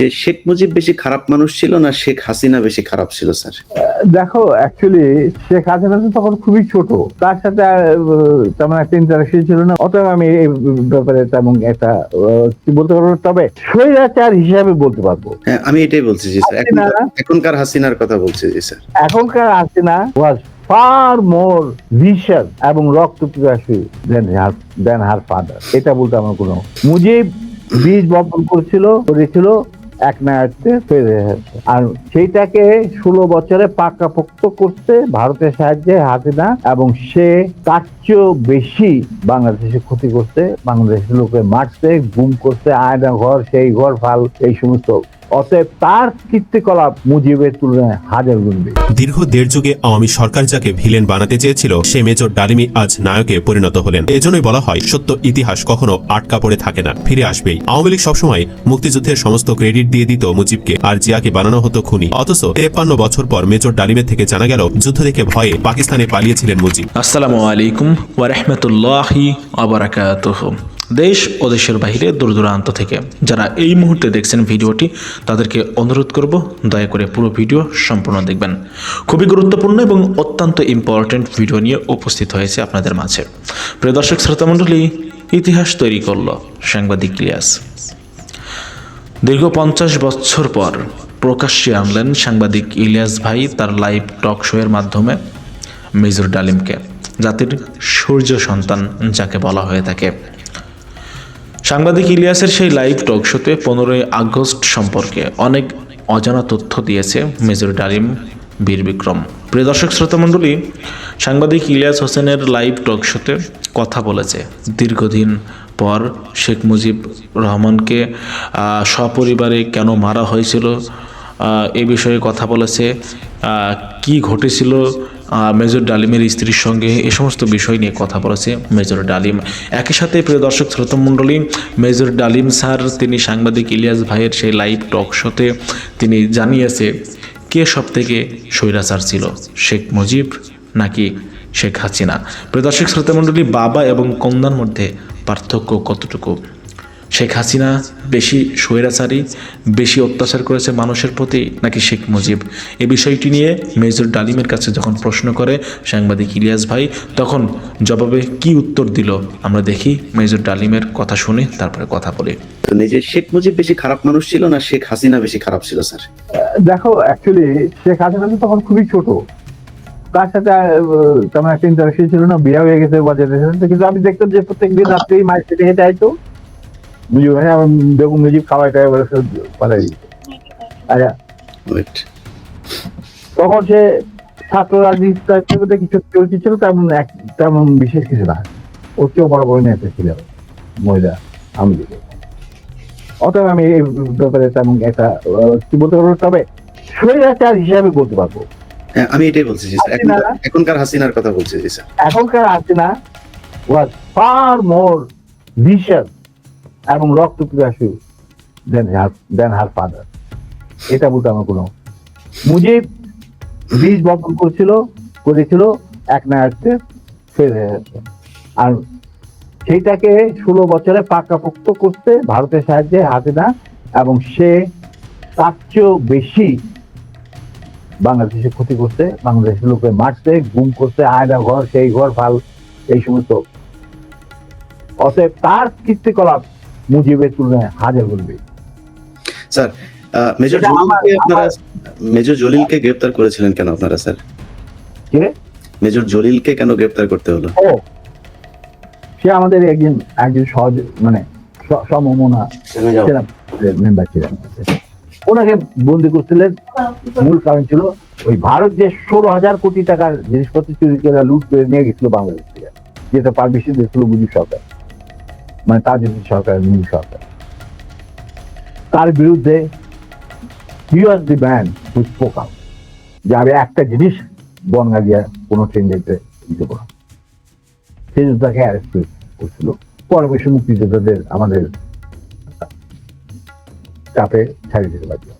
যে শেখ মুজিব বেশি খারাপ মানুষ ছিল না শেখ হাসিনা বেশি খারাপ ছিল স্যার? দেখো অ্যাকচুয়ালি শেখ হাসিনা তো তখন খুবই ছোট। তার সাথে তেমন একটা ইন্টারাকশন ছিল না। অতএব আমি এই ব্যাপারে তেমন একটা বলতে পারব তবে স্বৈরাচার হিসাবে বলতে পারব। হ্যাঁ আমি এটাই বলছি জি স্যার। এখনকার- এখনকার হাসিনার কথা বলছি জি স্যার। এখনকার Hasina was far more vision এবং রক্ত পিপাসু দেন হার দেন হার ফাদার এটা বলতে আমার কোনো মুজিব বীজ বপন করেছিল করেছিল। এক ফেরে এসেছে। আর সেইটাকে ষোলো বছরে পাকাপোক্ত করতে ভারতের সাহায্যে হাসিনা এবং সে তার চেয়েও বেশি বাংলাদেশে ক্ষতি করতে বাংলাদেশের লোকে মারতে গুম করতে আয়না ঘর, সেই ঘর, ফাল, এই সমস্ত অতএব তার কীর্তিকলাপ মুজিবের তুলনায় হাজার গুণ বেশি। দীর্ঘ দেড় যুগে আওয়ামী সরকার যাকে ভিলেন বানাতে চেয়েছিল সে মেজর ডালিমি আজ নায়কে পরিণত হলেন। এজন্যই বলা হয় সত্য ইতিহাস কখনো আটকা পড়ে থাকে না ফিরে আসবেই। আওয়ামী লীগ সবসময় মুক্তিযুদ্ধের সমস্ত ক্রেডিট দিয়ে দিত মুজিবকে আর জিয়াকে বানানো হতো খুনি। অথচ তেপ্পান্ন বছর পর মেজর ডালিমের থেকে জানা গেল যুদ্ধ দেখে ভয়ে পাকিস্তানে পালিয়েছিলেন মুজিব। আসসালামু আলাইকুম ওয়ারহমতুল্লাহি আবরাকাতুহ দেশ ও দেশের বাইরে দূর দূরান্ত থেকে যারা এই মুহূর্তে দেখছেন ভিডিওটি, তাদেরকে অনুরোধ করব দয়া করে পুরো ভিডিও সম্পূর্ণ দেখবেন। খুবই গুরুত্বপূর্ণ এবং অত্যন্ত ইম্পর্ট্যান্ট ভিডিও নিয়ে উপস্থিত হয়েছে আপনাদের মাঝে। প্রিয় দর্শক শ্রোতামণ্ডলী ইতিহাস তৈরি করল সাংবাদিক ইলিয়াস। দীর্ঘ পঞ্চাশ বছর পর প্রকাশ্যে আনলেন সাংবাদিক ইলিয়াস ভাই তার লাইভ টক শো এর মাধ্যমে মেজর ডালিমকে, জাতির সূর্য সন্তান যাকে বলা হয়ে থাকে। সাংবাদিক ইলিয়াসের সেই লাইভ টক শোতে পনেরোই আগস্ট সম্পর্কে অনেক অজানা তথ্য দিয়েছে মেজর ডালিম বীর বিক্রম। প্রিয় দর্শক, শ্রোতামণ্ডলী, সাংবাদিক ইলিয়াস হোসেনের লাইভ টক শোতে কথা বলেছে। দীর্ঘদিন পর শেখ মুজিব রহমানকে সপরিবারে কেন মারা হয়েছিল এ বিষয়ে কথা বলেছে কি ঘটেছিল মেজর ডালিমের স্ত্রীর সঙ্গে এ সমস্ত বিষয় নিয়ে কথা বলেছে মেজর ডালিম। একই সাথে প্রিয় দর্শক শ্রোতমণ্ডলী মেজর ডালিম স্যার, তিনি সাংবাদিক ইলিয়াস ভাইয়ের সেই লাইভ টক শোতে তিনি জানিয়েছে, কে সব থেকে স্বৈরাচার ছিল, শেখ মুজিব নাকি শেখ হাসিনা? প্রিয় দর্শক শ্রোতমণ্ডলী বাবা এবং কন্যার মধ্যে পার্থক্য কতটুকু? শেখ হাসিনা বেশি স্বৈরাচারী বেশি অত্যাচার করেছে মানুষের প্রতি নাকি শেখ মুজিব? এ বিষয়টি নিয়ে মেজর ডালিমের কাছে যখন প্রশ্ন করে সাংবাদিক ইলিয়াস ভাই তখন জবাবে কি উত্তর দিল? আমরা দেখি মেজর ডালিমের কথা শুনে তারপরে কথা বলি। তো নিজে শেখ মুজিব বেশি খারাপ মানুষ ছিল না শেখ হাসিনা বেশি খারাপ ছিল স্যার? দেখো অ্যাকচুয়ালি শেখ হাসিনা তো তখন খুবই ছোট। তার সাথে তেমন একটা ইন্টারাকশন ছিল না বিয়ে হয়ে গেছে বাজারে কিন্তু আমি দেখতাম যে প্রত্যেক দিন রাত্রেই মায়ের হেঁটে হেঁটে আইতো। ভাই? আমার বেগম মুজিব খাওয়াই টাই পালাই আচ্ছা। তখন সে ছাত্র রাজনীতি কিছু চলতি ছিল তেমন এক- তেমন বিশেষ কিছু না। ওর চেয়েও বড় বড় নেতা ছিল মহিলা আমি অতএব আমি এই ব্যাপারে তেমন একটা কি বলতে পারব? তবে স্বৈরাচার হিসাবে বলতে পারব। হ্যাঁ আমি এটাই বলছি এখনকার হাসিনার কথা বলছি এখনকার Hasina was far more vision এবং রক্ত পিপাসু দেন হার দেন হার ফাদার এটা বলতে আমার কোনো মুজিব বীজ বপন করেছিল করেছিল, এক নায়ককে ফেরে এসেছে। আর সেইটাকে ষোলো বছরে পাকাপোক্ত করতে ভারতের সাহায্যে হাতে না, এবং সে তার চেয়েও বেশি বাংলাদেশে ক্ষতি করতে বাংলাদেশের লোকে মারতে গুম করছে, আয়না ঘর, সেই ঘর, ফাল, এই সমস্ত অতএব তার কীর্তিকলাপ মুজিবের তুলনায় হাজার গুণ স্যার মেজর জলিলকে আপনারা মেজর জলিলকে গ্রেফতার করেছিলেন কেন আপনারা স্যার? কি? মেজর জলিলকে কেন গ্রেফতার করতে হলো? সে আমাদের একজন একজন সহজ মানে সমমনা মেম্বার ছিলেন। ওনাকে বন্দি করছিলেন। মূল কারণ ছিল ওই ভারত যে ষোলো হাজার কোটি টাকার জিনিসপত্র চুরি করে লুট করে নিয়ে গেছিল বাংলাদেশ থেকে। যেটা পারমিশন দিয়েছিল মুজিব সরকার। মানে তাজুদ্দিন সরকার মুজিব সরকার। তার বিরুদ্ধে he was the man who spoke out যে আমি একটা জিনিস বনগা গিয়া কোনো ট্রেন যেতে দেবো না। সেই জন্য তাকে অ্যারেস্ট করছিল। পরবর্তী মুক্তিযোদ্ধাদের আমাদের চাপে ছাড়িয়ে দিতে পারছিল।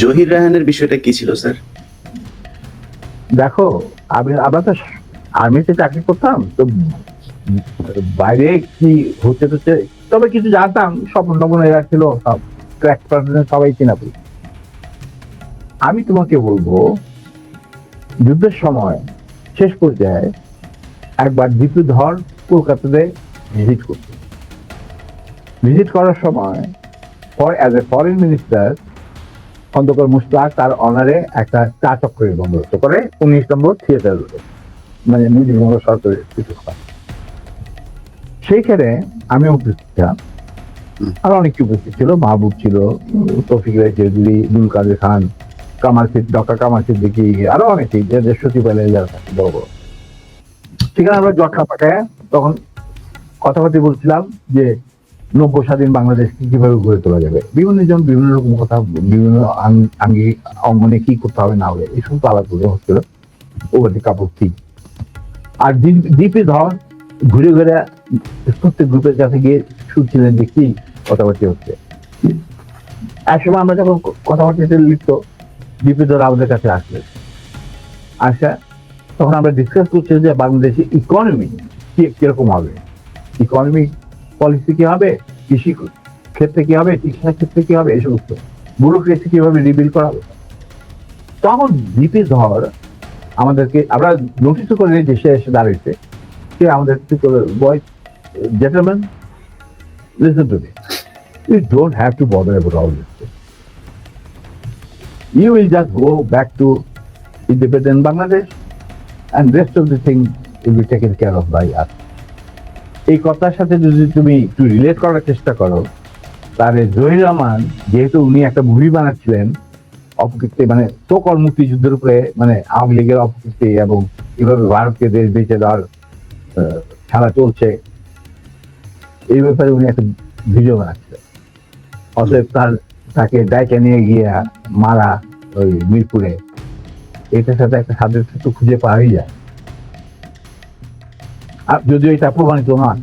জহির রায়হানের বিষয়টা কি ছিল স্যার? দেখো আমি আমরা তো আর্মিতে চাকরি করতাম, তো বাইরে কি হচ্ছে হচ্ছে তবে কিছু জানতাম, স্বপ্ন টপন এরা ছিল, সব ক্র্যাক সবাই চিনা। আমি তোমাকে বলব, যুদ্ধের সময় শেষ পর্যায়ে একবার দীপু ধর কলকাতাতে ভিজিট করতে ভিজিট করার সময় for as a foreign minister Khondakar Mushtaq তার অনারে একটা চা চক্রের বন্দোবস্ত করে উনিশ নম্বর থিয়েটার মানে মুজিবনগর সরকারের সেইখানে আমি উপস্থিত ছিলাম। আর অনেক উপস্থিত ছিল? মাহবুব ছিল, তৌফিক রায় চৌধুরী দুল কাদের খান, কামাল ডক্টর কামাল সিদ্দিকি, আরও অনেকেই যে যে সচিবালয়ে যারা থাকে, বড় বড়। সেখানে আমরা জটকা পাকায় তখন কথাবার্তা বলছিলাম যে নব্য স্বাধীন বাংলাদেশকে কীভাবে গড়ে তোলা যাবে? বিভিন্ন জন বিভিন্ন রকম কথা, বিভিন্ন আং- আঙ্গিক অঙ্গনে কি করতে হবে, না হবে সমস্ত আলাপ করে হচ্ছিল ওভারটি কাপড় ঠিক আর দীপ- ধর, ঘুরে ঘুরে প্রত্যেক গ্রুপের কাছে গিয়ে শুনছিলেন যে কি কথাবার্তা হচ্ছে। এক সময় আমরা যখন ক- কথাবার্তা লিখত দীপে ধর আমাদের কাছে আসলেন আসা, তখন আমরা ডিসকাস করছি যে বাংলাদেশের ইকোনমি কি কীরকম হবে। ইকোনমিক পলিসি কি হবে? কৃষি ক্ষেত্রে কি হবে? শিক্ষা ক্ষেত্রে কি হবে? এই সমস্ত। ব্যুরোক্রেসি কীভাবে রিবিল করা হবে? তখন জিপি ধর আমাদেরকে, আমরা নোটিস করে যে সে এসে দাঁড়িয়েছে। সে আমাদের boy gentleman listen to me you don't have to bother about all this you will just go back to independent Bangladesh and rest of the thing will be taken care of by us. এই কথার সাথে যদি তুমি একটু relate করার চেষ্টা করো, তাহলে জহির রহমান যেহেতু উনি একটা মুভি বানাচ্ছিলেন, অপকীর্তি মানে সকল মুক্তিযুদ্ধের উপরে মানে আওয়ামী লীগের অপকীর্তি এবং এভাবে ভারতকে দেশ বেঁচে দেওয়ার খেলা চলছে, এই ব্যাপারে উনি একটা ভিডিও বানাচ্ছিলেন। অতএব তার, তাকে ডাইকে নিয়ে গিয়ে মারা ওই মিরপুরে, এটার সাথে একটা তো খুঁজে পাওয়াই যায়। যদিও এটা প্রমাণিত নয়।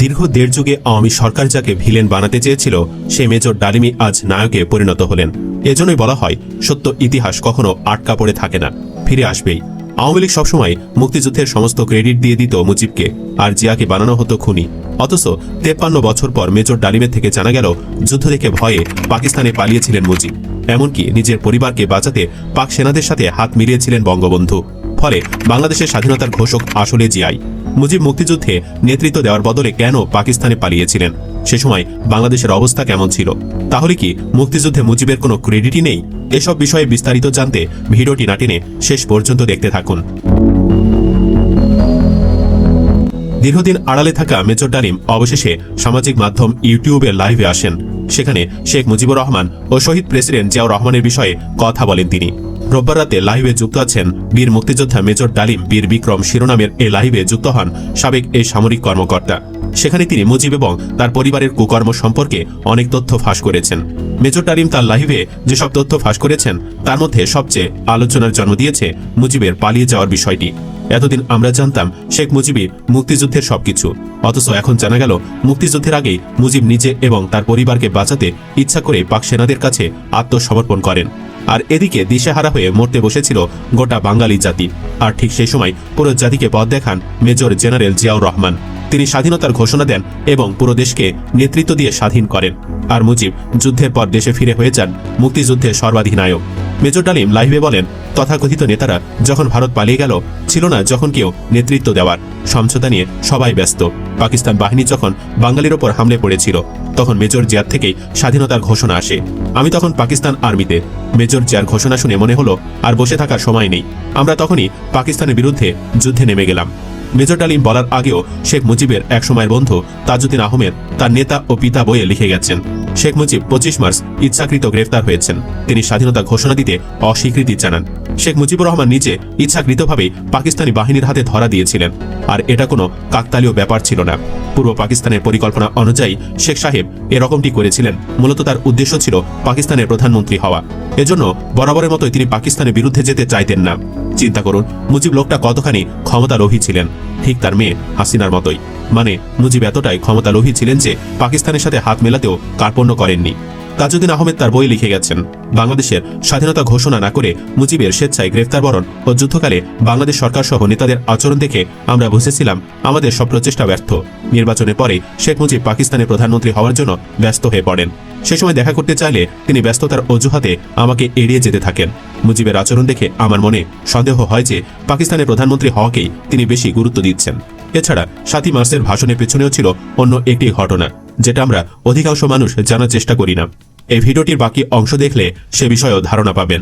দীর্ঘ দেড় যুগে আওয়ামী সরকার যাকে ভিলেন বানাতে চেয়েছিল, সে মেজর ডালিমি আজ নায়কে পরিণত হলেন। এজন্যই বলা হয়, সত্য ইতিহাস কখনো আটকা পড়ে থাকে না, ফিরে আসবেই। আওয়ামী লীগ সবসময় মুক্তিযুদ্ধের সমস্ত ক্রেডিট দিয়ে দিত মুজিবকে, আর জিয়াকে বানানো হতো খুনি। অথচ তেপ্পান্ন বছর পর মেজর ডালিমের থেকে জানা গেল, যুদ্ধ দেখে ভয়ে পাকিস্তানে পালিয়েছিলেন মুজিব। এমনকি নিজের পরিবারকে বাঁচাতে পাক সেনাদের সাথে হাত মিলিয়েছিলেন বঙ্গবন্ধু। ফলে বাংলাদেশের স্বাধীনতার ঘোষক আসলে জিয়াই। মুজিব মুক্তিযুদ্ধে নেতৃত্ব দেওয়ার বদলে কেন পাকিস্তানে পালিয়েছিলেন? সে সময় বাংলাদেশের অবস্থা কেমন ছিল? তাহলে কি মুক্তিযুদ্ধে মুজিবের কোনো ক্রেডিটই নেই? এসব বিষয়ে বিস্তারিত জানতে ভিডিওটি না টেনে শেষ পর্যন্ত দেখতে থাকুন। দীর্ঘদিন আড়ালে থাকা মেজর ডালিম অবশেষে সামাজিক মাধ্যম ইউটিউবে লাইভে আসেন। সেখানে শেখ মুজিবুর রহমান ও শহীদ প্রেসিডেন্ট জিয়াউর রহমানের বিষয়ে কথা বলেন তিনি। রোববার রাতে লাইভে যুক্ত আছেন বীর মুক্তিযোদ্ধা মেজর ডালিম বীর বিক্রম শিরোনামের এ লাইভে যুক্ত হন সাবেক এই সামরিক কর্মকর্তা। সেখানে তিনি মুজিব এবং তার পরিবারের কুকর্ম সম্পর্কে অনেক তথ্য ফাঁস করেছেন। মেজর ডালিম তার লাইভে যেসব তথ্য ফাঁস করেছেন, তার মধ্যে সবচেয়ে আলোচনার জন্ম দিয়েছে মুজিবের পালিয়ে যাওয়ার বিষয়টি। এতদিন আমরা জানতাম শেখ মুজিবই মুক্তিযুদ্ধের সবকিছু। অথচ এখন জানা গেল, মুক্তিযুদ্ধের আগেই মুজিব নিজে এবং তার পরিবারকে বাঁচাতে ইচ্ছা করে পাক সেনাদের কাছে আত্মসমর্পণ করেন। আর এদিকে দিশেহারা হয়ে মরতে বসেছিল গোটা বাঙালি জাতি। আর ঠিক সেই সময় পুরো জাতিকে পথ দেখান মেজর জেনারেল জিয়াউর রহমান। তিনি স্বাধীনতার ঘোষণা দেন এবং পুরো দেশকে নেতৃত্ব দিয়ে স্বাধীন করেন। আর মুজিব যুদ্ধের পর দেশে ফিরে হয়ে যান মুক্তিযুদ্ধের সর্বাধিনায়ক। মেজর ডালিম লাইভে বলেন, তথাকথিত নেতারা যখন ভারত পালিয়ে গেল, ছিল না যখন কেউ নেতৃত্ব দেওয়ার। সমঝোতা নিয়ে সবাই ব্যস্ত। পাকিস্তান বাহিনী যখন বাঙালির ওপর হামলে পড়েছিল, তখন মেজর জিয়ার থেকেই স্বাধীনতার ঘোষণা আসে। আমি তখন পাকিস্তান আর্মিতে। মেজর জিয়ার ঘোষণা শুনে মনে হলো, আর বসে থাকার সময় নেই। আমরা তখনই পাকিস্তানের বিরুদ্ধে যুদ্ধে নেমে গেলাম। মেজর ডালিম বলার আগেও শেখ মুজিবের এক সময়ের বন্ধু তাজউদ্দিন আহমেদ তার নেতা ও পিতা বইয়ে লিখে গেছেন। শেখ মুজিব পঁচিশ মার্চ ইচ্ছাকৃত গ্রেফতার হয়েছেন। তিনি স্বাধীনতা ঘোষণা দিতে অস্বীকৃতি জানান। শেখ মুজিবুর রহমান নিজে ইচ্ছাকৃতভাবে পাকিস্তানি বাহিনীর হাতে ধরা দিয়েছিলেন। আর এটা কোনো কাকতালীয় ব্যাপার ছিল না। পূর্ব পাকিস্তানের পরিকল্পনা অনুযায়ী শেখ সাহেব এরকমটি করেছিলেন। মূলত তার উদ্দেশ্য ছিল পাকিস্তানের প্রধানমন্ত্রী হওয়া। এজন্য বরাবরের মতোই তিনি পাকিস্তানের বিরুদ্ধে যেতে চাইতেন না। চিন্তা করুন, মুজিব লোকটা কতখানি ক্ষমতালোভী ছিলেন। ঠিক তার মেয়ে হাসিনার মতোই। মানে মুজিব এতটাই ক্ষমতালোভী ছিলেন যে পাকিস্তানের সাথে হাত মেলাতেও কার্পণ্য করেননি। তাজউদ্দিন আহমেদ তার বই লিখে গেছেন। বাংলাদেশের স্বাধীনতা ঘোষণা না করে মুজিবের স্বেচ্ছায় গ্রেফতার বরণ ও যুদ্ধকালে বাংলাদেশ সরকার সহ নেতাদের আচরণ দেখে আমরা বুঝেছিলাম আমাদের সব প্রচেষ্টা ব্যর্থ। নির্বাচনের পরে শেখ মুজিব পাকিস্তানের প্রধানমন্ত্রী হওয়ার জন্য ব্যস্ত হয়ে পড়েন। সে সময় দেখা করতে চাইলে তিনি ব্যস্ততার অজুহাতে আমাকে এড়িয়ে যেতে থাকেন। মুজিবের আচরণ দেখে আমার মনে সন্দেহ হয় যে পাকিস্তানের প্রধানমন্ত্রী হওয়াকেই তিনি বেশি গুরুত্ব দিচ্ছেন। এছাড়া সাতই মার্চের ভাষণের পেছনেও ছিল অন্য একটি ঘটনা, যেটা আমরা অধিকাংশ মানুষ জানার চেষ্টা করি না। এই ভিডিওটির বাকি অংশ দেখলে সে বিষয়েও ধারণা পাবেন।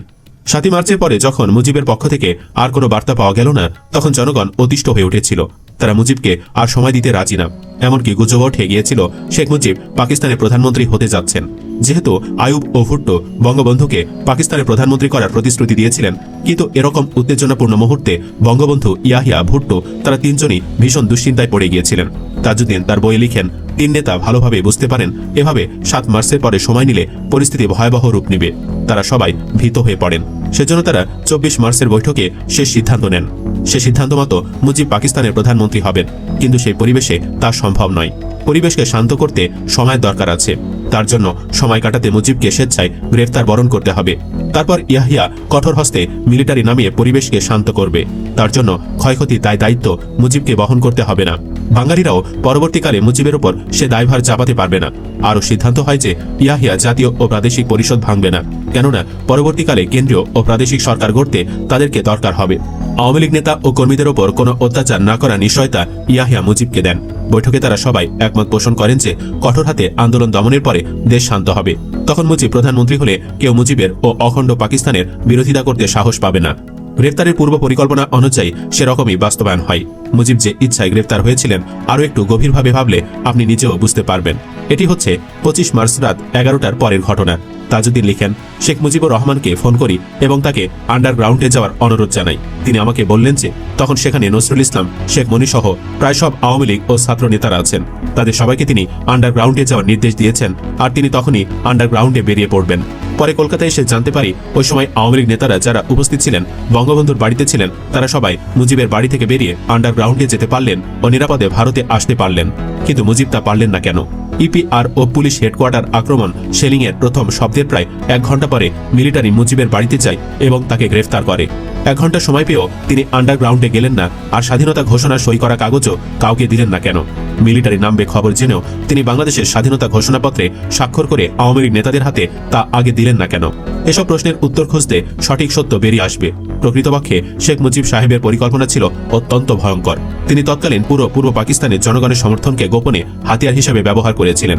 সাতই মার্চের পরে যখন মুজিবের পক্ষ থেকে আর কোনো বার্তা পাওয়া গেল না, তখন জনগণ অতিষ্ঠ হয়ে উঠেছিল। তারা মুজিবকে আর সময় দিতে রাজি না, এমনকি গুজব উঠে গিয়েছিল শেখ মুজিব পাকিস্তানের প্রধানমন্ত্রী হতে যাচ্ছেন। যেহেতু আয়ুব ও ভুট্টো বঙ্গবন্ধুকে পাকিস্তানের প্রধানমন্ত্রী করার প্রতিশ্রুতি দিয়েছিলেন, কিন্তু এরকম উত্তেজনাপূর্ণ মুহূর্তে বঙ্গবন্ধু ইয়াহিয়া ভুট্টো তারা তিনজনই ভীষণ দুশ্চিন্তায় পড়ে গিয়েছিলেন। তাজুদ্দিন তার বইয়ে লিখেন, তিন নেতা ভালোভাবে বুঝতে পারেন, এভাবে সাত মার্চের পরে সময় নিলে পরিস্থিতি ভয়াবহ রূপ নেবে। তারা সবাই ভীত হয়ে পড়েন। সেজন্য তারা চব্বিশ মার্চের বৈঠকে শেষ সিদ্ধান্ত নেন। সে সিদ্ধান্ত মতো মুজিব পাকিস্তানের প্রধানমন্ত্রী হবেন, কিন্তু সেই পরিবেশে তা সম্ভব নয়। পরিবেশকে শান্ত করতে সময় দরকার আছে। তার জন্য সময় কাটাতে মুজিবকে স্বেচ্ছায় গ্রেফতার বরণ করতে হবে। তারপর ইয়াহিয়া কঠোর হস্তে মিলিটারি নামিয়ে পরিবেশকে শান্ত করবে। তার জন্য ক্ষয়ক্ষতি তাই দায়িত্ব মুজিবকে বহন করতে হবে না। বাঙালিরাও পরবর্তীকালে মুজিবের উপর সে দায়ভার চাপাতে পারবে না। আরও সিদ্ধান্ত হয় যে ইয়াহিয়া জাতীয় ও প্রাদেশিক পরিষদ ভাঙবে না। কেননা, পরবর্তীকালে কেন্দ্রীয় ও প্রাদেশিক সরকার গড়তে তাদেরকে দরকার হবে। আওয়ামী লীগ নেতা ও কর্মীদের ওপর কোনো অত্যাচার না করা নিশ্চয়তা ইয়াহিয়া মুজিবকে দেন। বৈঠকে তারা সবাই একমত পোষণ করেন যে কঠোর হাতে আন্দোলন দমনের পরে দেশ শান্ত হবে। তখন মুজিব প্রধানমন্ত্রী হলে কেউ মুজিবের ও অখণ্ড পাকিস্তানের বিরোধিতা করতে সাহস পাবে না। গ্রেফতারের পূর্ব পরিকল্পনা অনুযায়ী সেরকমই বাস্তবায়ন হয়। মুজিব যে ইচ্ছায় গ্রেফতার হয়েছিলেন, আরও একটু গভীরভাবে ভাবলে আপনি নিজেও বুঝতে পারবেন। এটি হচ্ছে পঁচিশ মার্চ রাত এগারোটার পরের ঘটনা। তাজুদ্দিন লিখেন, শেখ মুজিবুর রহমানকে ফোন করি এবং তাকে আন্ডারগ্রাউন্ডে যাওয়ার অনুরোধ জানাই। তিনি আমাকে বললেন যে, তখন সেখানে নজরুল ইসলাম, শেখ মনি সহ প্রায় সব আওয়ামী লীগ ও ছাত্র নেতারা আছেন। তাদের সবাইকে তিনি আন্ডারগ্রাউন্ডে যাওয়ার নির্দেশ দিয়েছেন আর তিনি তখনই আন্ডারগ্রাউন্ডে বেরিয়ে পড়বেন। পরে কলকাতায় এসে জানতে পারি, ওই সময় আওয়ামী লীগ নেতারা যারা উপস্থিত ছিলেন, বঙ্গবন্ধুর বাড়িতে ছিলেন, তারা সবাই মুজিবের বাড়ি থেকে বেরিয়ে আন্ডারগ্রাউন্ডে যেতে পারলেন ও নিরাপদে ভারতে আসতে পারলেন। কিন্তু মুজিব তা পারলেন না কেন? ইপিআর ও পুলিশ হেডকোয়ার্টার আক্রমণ, শেলিংয়ের প্রথম শব্দের প্রায় এক ঘণ্টা পরে মিলিটারি মুজিবের বাড়িতে যায় এবং তাকে গ্রেফতার করে। এক ঘণ্টা সময় পেয়েও তিনি আন্ডারগ্রাউন্ডে গেলেন না, আর স্বাধীনতা ঘোষণা সই করা কাগজও কাউকে দিলেন না কেন? মিলিটারি নামবে খবর জেনেও তিনি বাংলাদেশের স্বাধীনতা ঘোষণাপত্রে স্বাক্ষর করে আওয়ামী লীগ নেতাদের হাতে তা আগে দিলেন না কেন? এসব প্রশ্নের উত্তর খুঁজতে সঠিক সত্য বেরিয়ে আসবে। প্রকৃতপক্ষে শেখ মুজিব সাহেবের পরিকল্পনা ছিল অত্যন্ত ভয়ঙ্কর। তিনি তৎকালীন পুরো পূর্ব পাকিস্তানের জনগণের সমর্থনকে গোপনে হাতিয়ার হিসেবে ব্যবহার করেছিলেন।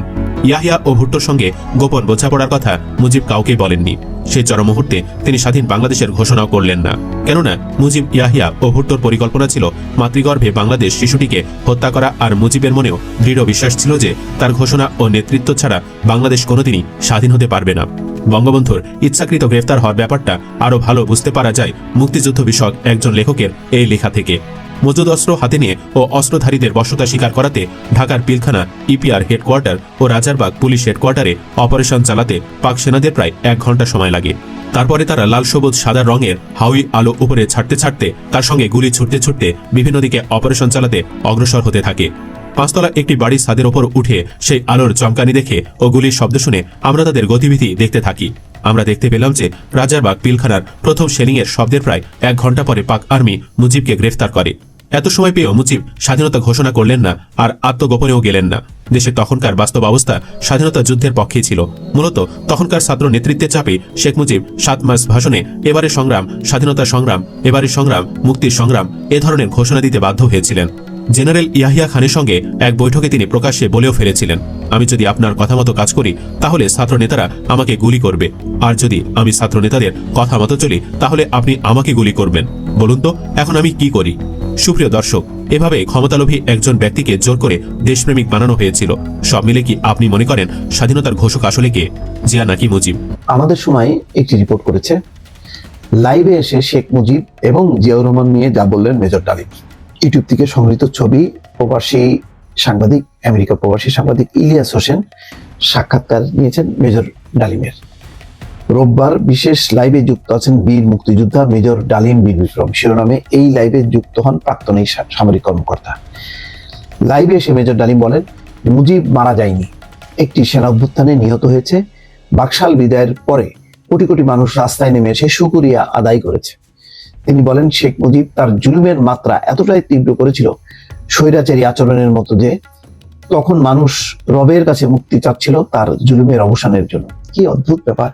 ইয়াহিয়া ও ভুট্টোর সঙ্গে গোপন বোঝাপড়ার কথা মুজিব কাউকে বলেননি। সেই মুহূর্তে তিনি স্বাধীন বাংলাদেশের ঘোষণাও করলেন না। কেননা মুজিব ইয়াহিয়া ও ভুট্টোর পরিকল্পনা ছিল মাতৃগর্ভে বাংলাদেশ শিশুটিকে হত্যা করা আর মুজিবের মনেও দৃঢ় বিশ্বাস ছিল যে তার ঘোষণা ও নেতৃত্ব ছাড়া বাংলাদেশ কোনোদিনই স্বাধীন হতে পারবে না। বঙ্গবন্ধুর ইচ্ছাকৃত গ্রেফতার হওয়ার ব্যাপারটা আরও ভালো বুঝতে পারা যায় মুক্তিযুদ্ধ বিষয়ক একজন লেখকের এই লেখা থেকে। মজুদ অস্ত্র হাতে নিয়ে ও অস্ত্রধারীদের বসতা স্বীকার করাতে ঢাকার পিলখানা ইপিআর হেডকোয়ার্টার ও রাজারবাগ পুলিশ হেডকোয়ার্টারে অপারেশন চালাতে পাক সেনাদের প্রায় এক ঘণ্টা সময় লাগে। তারপরে তারা লাল সবুজ, সাদা রঙের হাউই আলো উপরে ছাড়তে ছাড়তে তার সঙ্গে গুলি ছুটতে ছুটতে বিভিন্ন দিকে অপারেশন চালাতে অগ্রসর হতে থাকে। পাঁচতলা একটি বাড়ির ছাদের ওপর উঠে সেই আলোর চমকানি দেখে ও গুলির শব্দ শুনে আমরা তাদের গতিবিধি দেখতে থাকি। আমরা দেখতে পেলাম যে রাজারবাগ পিলখানার প্রথম শেলিংয়ের শব্দের প্রায় এক ঘণ্টা পরে পাক আর্মি মুজিবকে গ্রেফতার করে। এত সময় পেয়েও মুজিব স্বাধীনতা ঘোষণা করলেন না আর আত্মগোপনেও গেলেন না। দেশে তখনকার বাস্তব অবস্থা স্বাধীনতা যুদ্ধের পক্ষেই ছিল। মূলত তখনকার ছাত্র নেতৃত্বের চাপে শেখ মুজিব সাত মাস ভাষণে এবারে সংগ্রাম, স্বাধীনতা সংগ্রাম এবারে সংগ্রাম, মুক্তির সংগ্রাম এ ধরনের ঘোষণা দিতে বাধ্য হয়েছিলেন। জেনারেল ইয়াহিয়া খানের সঙ্গে এক বৈঠকে তিনি প্রকাশ্যে বলেও ফেলেছিলেন, আমি যদি আপনার কথা মতো কাজ করি, তাহলে ছাত্র নেতারা আমাকে গুলি করবে। আর যদি আমি ছাত্র নেতাদের কথা মতো চলি, তাহলে আপনি আমাকে গুলি করবেন। বলুন তো, এখন আমি কি করি? সুপ্রিয় দর্শক, এভাবে ক্ষমতালোভী একজন ব্যক্তিকে জোর করে দেশপ্রেমিক বানানো হয়েছিল। সব মিলে কি আপনি মনে করেন স্বাধীনতার ঘোষক আসলে কে? জিয়া নাকি মুজিব? আমাদের সময় একটি রিপোর্ট করেছে। লাইভে এসে শেখ মুজিব এবং জিয়াউর রহমান নিয়ে যা বললেন মেজর ডালিম ইউটিউব থেকে সংগৃহীত ছবি প্রবাসী সাংবাদিক, আমেরিকা প্রবাসী সাংবাদিক ইলিয়াস হোসেন সাক্ষাৎকার নিয়েছেন মেজর ডালিমের। রোববার বিশেষ লাইভে যুক্ত আছেন বীর মুক্তিযোদ্ধা মেজর ডালিম বীর বিক্রম। শিরোনামে এই লাইভে যুক্ত হন প্রাক্তন এই সামরিক কর্মকর্তা। লাইভে এসে মেজর ডালিম বলেন, মুজিব মারা যায়নি। একটি সেনা অভ্যুত্থানে নিহত হয়েছে। বাকশাল বিদায়ের পরে কোটি কোটি মানুষ রাস্তায় নেমে এসে সুকুরিয়া আদায় করেছে। তিনি বলেন, শেখ মুজিব তার জুলুমের মাত্রা এতটাই তীব্র করেছিল স্বৈরাচারী আচরণের মতো যে তখন মানুষ রবের কাছে মুক্তি চাচ্ছিল তার জুলুমের অবসানের জন্য। কি অদ্ভুত ব্যাপার।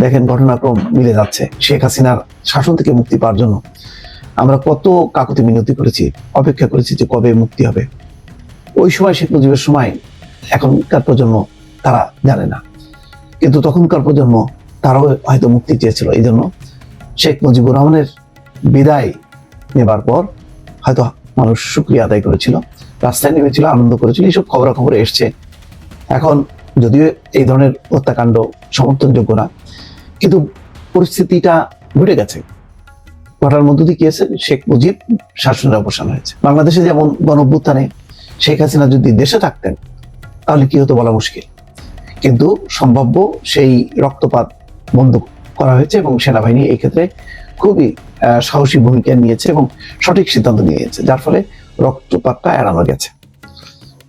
দেখেন, ঘটনাক্রম মিলে যাচ্ছে। শেখ হাসিনার শাসন থেকে মুক্তি পাওয়ার জন্য আমরা কত কাকুতি মিনতি করেছি, অপেক্ষা করেছি যে কবে মুক্তি হবে। ওই সময় শেখ মুজিবের সময় এখনকার প্রজন্ম তারা জানে না। কিন্তু তখনকার প্রজন্ম তারাও হয়তো মুক্তি চেয়েছিল। এই জন্য শেখ মুজিবুর রহমানের বিদায় নেবার পর হয়তো মানুষ শুক্রিয়া আদায় করেছিল, রাস্তায় নেমেছিল, আনন্দ করেছিল, এইসব খবরাখবর এসছে। এখন যদিও এই ধরনের হত্যাকাণ্ড সমর্থনযোগ্য না, কিন্তু পরিস্থিতিটা ঘটে গেছে। ঘটার মধ্য দিয়ে কি হয়েছে শেখ মুজিব শাসনের অবসান হয়েছে। বাংলাদেশে যেমন গণঅভ্যুত্থানে শেখ হাসিনা যদি দেশে থাকতেন, তাহলে কি হতো বলা মুশকিল। কিন্তু সম্ভাব্য সেই রক্তপাত বন্ধ করা হয়েছে এবং সেনাবাহিনী এই ক্ষেত্রে খুবই সাহসী ভূমিকা নিয়েছে এবং সঠিক সিদ্ধান্ত নিয়েছে, যার ফলে রক্তপাতটা এড়ানো গেছে।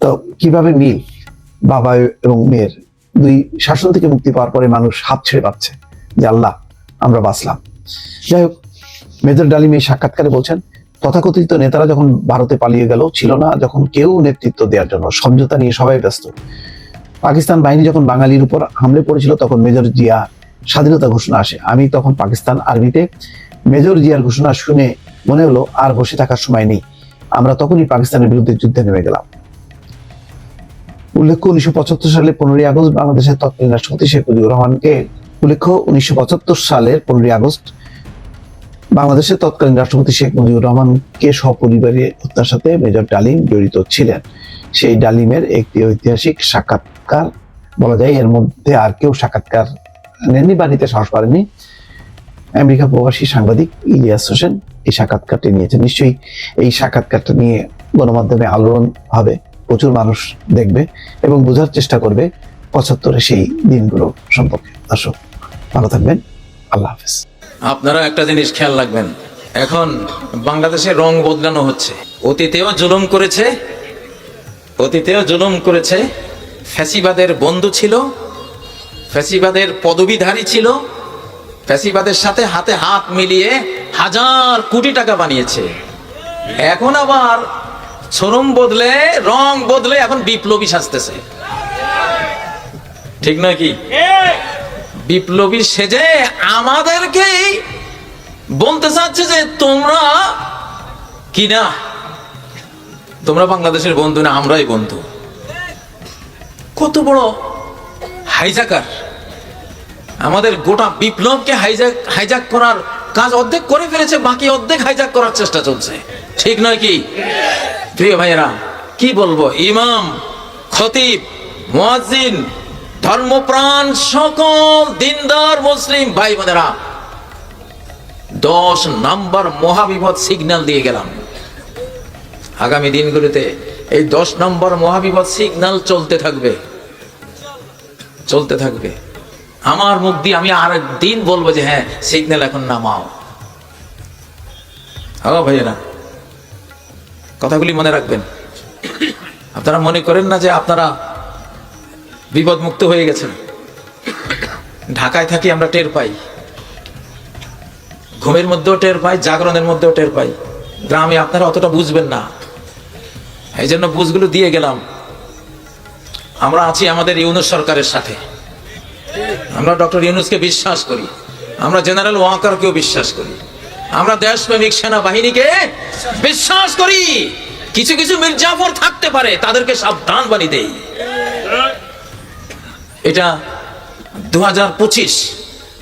তো কীভাবে মিল বাবা এবং মেয়ের দুই শাসন থেকে মুক্তি পাওয়ার পরে মানুষ হাত ছেড়ে পাচ্ছে যে, আল্লাহ, আমরা বাঁচলাম যাই হোক, মেজর ডালিম এই সাক্ষাৎকারে বলছেন, তথাকথিত নেতারা যখন ভারতে পালিয়ে গেল, ছিল না যখন কেউ নেতৃত্ব দেওয়ার জন্য, সমঝোতা নিয়ে সবাই ব্যস্ত। পাকিস্তান বাহিনী যখন বাঙালির উপর হামলে পড়েছিল, তখন মেজর জিয়া স্বাধীনতা ঘোষণা আসে। আমি তখন পাকিস্তান আর্মিতে মেজর জিয়ার ঘোষণা শুনে মনে হলো আর বসে থাকার সময় নেই। আমরা তখনই পাকিস্তানের বিরুদ্ধে যুদ্ধে নেমে গেলাম। উল্লেখ্য উনিশশো পঁচাত্তর সালে পনেরোই আগস্ট বাংলাদেশের তৎকালীন রাষ্ট্রপতি শেখ মুজিবুর রহমানকে উল্লেখ্য উনিশশো পঁচাত্তর সালের পনেরোই আগস্ট বাংলাদেশের তৎকালীন রাষ্ট্রপতি শেখ মুজিবুর রহমানকে সপরিবারে হত্যার সাথে মেজর ডালিম জড়িত ছিলেন। সেই ডালিমের একটি ঐতিহাসিক সাক্ষাৎকার বলা যায়, এর মধ্যে আর কেউ সাক্ষাৎকার নেননি বা নিতে সাহস পারেনি আমেরিকা প্রবাসী সাংবাদিক ইলিয়াস হোসেন এই সাক্ষাৎকারটি নিয়েছেন। নিশ্চয়ই এই সাক্ষাৎকারটা নিয়ে গণমাধ্যমে আলোড়ন হবে, প্রচুর মানুষ দেখবে এবং বোঝার চেষ্টা করবে পঁচাত্তরের সেই দিনগুলো সম্পর্কে। দর্শক, ভালো থাকবেন। আল্লাহ হাফেজ। আপনারা একটা জিনিস খেয়াল রাখবেন, এখন বাংলাদেশে রং বদলানো হচ্ছে। অতীতেও জুলুম করেছে, অতীতেও জুলুম করেছে, ফ্যাসিবাদের বন্ধু ছিল, ফ্যাসিবাদের পদবীধারী ছিল ফ্যাসিবাদের সাথে হাতে হাত মিলিয়ে হাজার কোটি টাকা বানিয়েছে। এখন আবার শোরুম বদলে, রং বদলে এখন বিপ্লবী সাজতেছে। ঠিক নয় কি? বিপ্লবী সেজে আমাদেরকেই বলতে চাচ্ছে যে তোমরা কি না? তোমরা বাংলাদেশের বন্ধু না, আমরাই বন্ধু। কত বড় হাইজাকার। আমাদের গোটা বিপ্লবকে হাইজাক হাইজাক করার কাজ অর্ধেক করে ফেলেছে, বাকি অর্ধেক হাইজাক করার চেষ্টা চলছে। ঠিক নয় কি? প্রিয় ভাইয়েরা, কি বলব? ইমাম, খতিব, মুয়াজ্জিন, ধর্মপ্রাণ সকল দিনদার মুসলিম ভাই বোনেরা, দশ নাম্বার মহাবিপদ সিগন্যাল দিয়ে গেলাম। আগামী দিনগুলিতে এই দশ নম্বর মহাবিপদ সিগন্যাল চলতে থাকবে। চলতে থাকবে। আমার মুখ দিয়ে আমি আর দিন বলব যে হ্যাঁ সিগন্যাল এখন নামাও। হ্যাঁ ভাইয়েরা, কথাগুলি মনে রাখবেন। আপনারা মনে করেন না যে আপনারা বিপদ মুক্ত হয়ে গেছেন। ঢাকায় থাকি আমরা টের পাই। ঘুমের মধ্যেও টের পাই, জাগরণের মধ্যেও টের পাই। গ্রামে আপনারা অতটা বুঝবেন না। এই জন্য বুঝগুলো দিয়ে গেলাম। আমরা আছি আমাদের ইউনুস সরকারের সাথে। আমরা ডক্টর ইউনুসকে বিশ্বাস করি। আমরা জেনারেল ওয়াকারকেও বিশ্বাস করি। আমরা দেশপ্রেমিক সেনাবাহিনীকে বিশ্বাস করি। কিছু কিছু মির্জাফর থাকতে পারে, তাদেরকে সাবধান বাণী দেই। এটা দু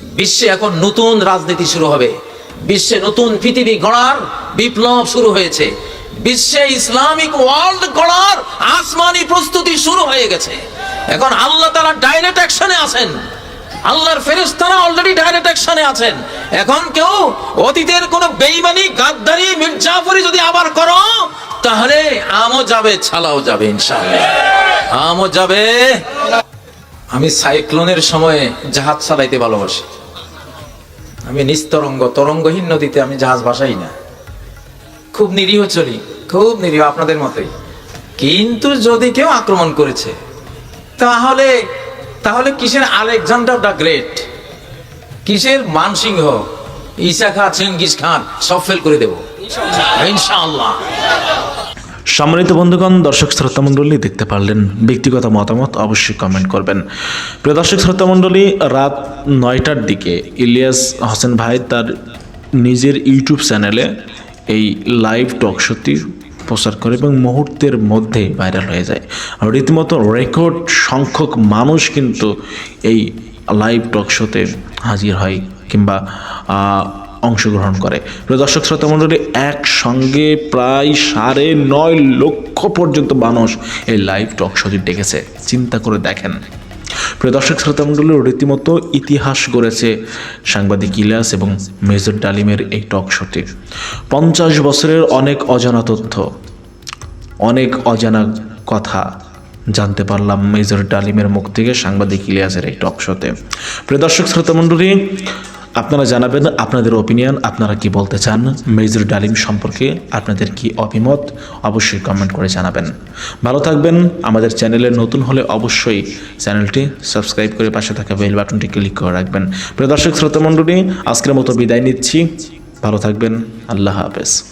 বিশ্বে এখন নতুন রাজনীতি শুরু হবে। বিশ্বে নতুন পৃথিবী গড়ার বিপ্লব শুরু হয়েছে। বিশ্বে ইসলামিক ওয়ার্ল্ড গড়ার আসমানি প্রস্তুতি শুরু হয়ে গেছে। এখন আল্লাহ তারা ডাইরেক্ট অ্যাকশনে আছেন। আল্লাহর ফেরেশতারা অলরেডি ডাইরেক্ট অ্যাকশনে আছেন। এখন কেউ অতীতের কোন বেইমানি গাদ্দারি, মির্জাফরি যদি আবার করো, তাহলে আমও যাবে, ছালাও যাবে, ইনশাআল্লাহ। আমও যাবে। আমি সাইক্লোনের সময়ে জাহাজ চালাইতে ভালোবাসি। আমি নিস্তরঙ্গ তরঙ্গহীন নদীতে আমি জাহাজ ভাসাই না। খুব নিরীহ চলি, খুব নিরীহ আপনাদের মতোই। কিন্তু যদি কেউ আক্রমণ করেছে, তাহলে তাহলে কিসের আলেকজান্ডার দ্য গ্রেট? কিসের মানসিংহ? ঈসা খা চেঙ্গিস খান, সব ফেল করে দেব। ইনশাআল্লাহ। সম্মানিত বন্ধুগণ, দর্শক শ্রোতা মণ্ডলী, দেখতে পারলেন ব্যক্তিগত মতামত, অবশ্যই কমেন্ট করবেন। প্রিয় দর্শক শ্রোতা মণ্ডলী, রাত নয়টার দিকে ইলিয়াস হোসেন ভাই তার নিজের ইউটিউব চ্যানেলে এই লাইভ টক শোটি প্রচার করে এবং মুহূর্তের মধ্যে ভাইরাল হয়ে যায়। আর রীতিমতো রেকর্ড সংখ্যক মানুষ কিন্তু এই লাইভ টক শোতে হাজির হয় কিংবা অংশগ্রহণ করে। দর্শক, শ্রোতা মণ্ডলী, একসঙ্গে প্রায় সাড়ে নয় লক্ষ পর্যন্ত মানুষ এই লাইভ টক শোটি ডেকেছে চিন্তা করে দেখেন। প্রিয় দর্শক শ্রোতা মণ্ডলী রীতিমতো ইতিহাস গড়েছে সাংবাদিক ইলিয়াস এবং মেজর ডালিমের এই টক শোতে পঞ্চাশ বছরের অনেক অজানা তথ্য, অনেক অজানা কথা জানতে পারলাম মেজর ডালিমের মুখ থেকে সাংবাদিক ইলিয়াসের এই টক শোতে। প্রিয় দর্শক শ্রোতা মণ্ডলী আপনারা জানাবেন আপনাদের ওপিনিয়ন আপনারা কি বলতে চান? মেজর ডালিম সম্পর্কে আপনাদের কি অভিমত? অবশ্যই কমেন্ট করে জানাবেন। ভালো থাকবেন, আমাদের চ্যানেলে নতুন হলে অবশ্যই চ্যানেলটি সাবস্ক্রাইব করে পাশে থাকা বেল বাটনটি ক্লিক করে রাখবেন। প্রিয় দর্শক, শ্রোতা মণ্ডলী, আজকের মতো বিদায় নিচ্ছি। ভালো থাকবেন, আল্লাহ হাফেজ।